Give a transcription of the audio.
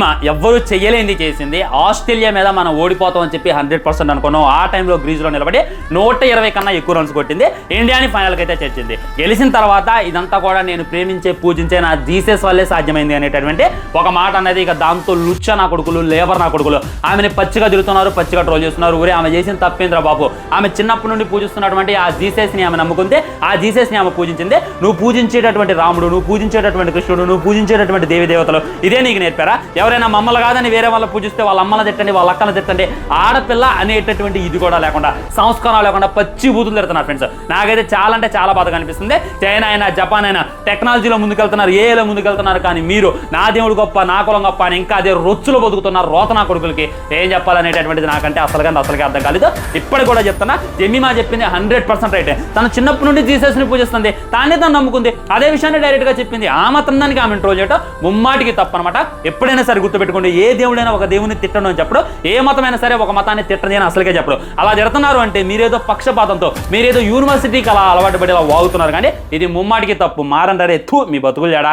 Jemimah ఎవ్వరూ చెయ్యలేంది చేసింది. Australia మీద మనం ఓడిపోతాం అని చెప్పి హండ్రెడ్ పర్సెంట్ అనుకున్నాం. ఆ టైంలో గ్రీజ్లో నిలబడి నూట ఇరవై కన్నా ఎక్కువ రన్స్ కొట్టింది. ఇండియాని ఫైనల్కి అయితే చేర్చింది. గెలిచిన తర్వాత ఇదంతా కూడా నేను ప్రేమించే పూజించే నా జీసస్ వల్లే సాధ్యమైంది అనేటటువంటి ఒక మాట అనేది ఇక దాంతో లుచ్చ నా కొడుకులు లేబర్ నా కొడుకులు. ఆమెని పచ్చిగా తిరుగుతున్నారు పచ్చిగా ట్రోల్ చేస్తున్నారు. ఊరే ఆమె చేసిన తప్పేంద్ర బాబు? ఆమె చిన్నప్పటి నుండి పూజిస్తున్నటువంటి ఆ జీసస్ని ఆమె నమ్ముకుంది. ఆ జీసస్ని ఆమె పూజించింది. నువ్వు పూజించేటటువంటి రాముడు నువ్వు పూజించేటటువంటి కృష్ణుడు నువ్వు పూజించేటటువంటి దేవి దేవతలు. ఇదే నీకు నేర్పారా? ఎవరైనా మమ్మల్ని కాదని వేరే వాళ్ళ పూజిస్తే వాళ్ళ అమ్మల తిట్టండి వాళ్ళ అక్కల తిట్టండి ఆడపిల్ల అనేటటువంటి ఇది కూడా లేకుండా సంస్కారం లేకుండా పచ్చి బూతులు తిడుతున్నారు ఫ్రెండ్స్ నాకైతే చాలా అంటే చాలా బాధగా అనిపిస్తుంది. చైనా అయినా జపాన్ అయినా టెక్నాలజీలో ముందుకెళ్తున్నారు ఏలో ముందుకెళ్తున్నారు కానీ మీరు నా దేవుడు గొప్ప నా కులం గొప్ప అని ఇంకా అదే రొచ్చులో బతుకుతున్నారు రోత నా కొడుకులకి ఏం చెప్పాలనేటటువంటిది నాకంటే అసలు కానీ అసలుగా అర్థం కాలేదు. ఇప్పటికి కూడా చెప్తున్నా జమీమా చెప్పింది హండ్రెడ్ పర్సెంట్ రైట్ తన చిన్నప్పటి నుండి జీసస్ని పూజిస్తుంది తానే తను నమ్ముకుంది. అదే విషయాన్ని డైరెక్ట్గా చెప్పింది. ఆ మాత్రం దానికి ఆమె ట్రోల్ చేయటం ముమ్మాటికి తప్పనమాట. ఎప్పుడైనా సరే గుర్తుపెట్టుకోండి. ఏ దేవుడైనా ఒక దేవుని తిట్టడం అని చెప్పడు. ఏ మతమైనా సరే ఒక మతాన్ని తిట్టని అని అసలుకే చెప్పడం. అలా తిడుతున్నారు అంటే మీరేదో పక్షపాతంతో మీరేదో యూనివర్సిటీకి అలా అలవాటు పడి అలా వాగుతున్నారు కానీ ఇది ముమ్మాటికి తప్పు. మారంటారే తూ మీ బతుకులు జడా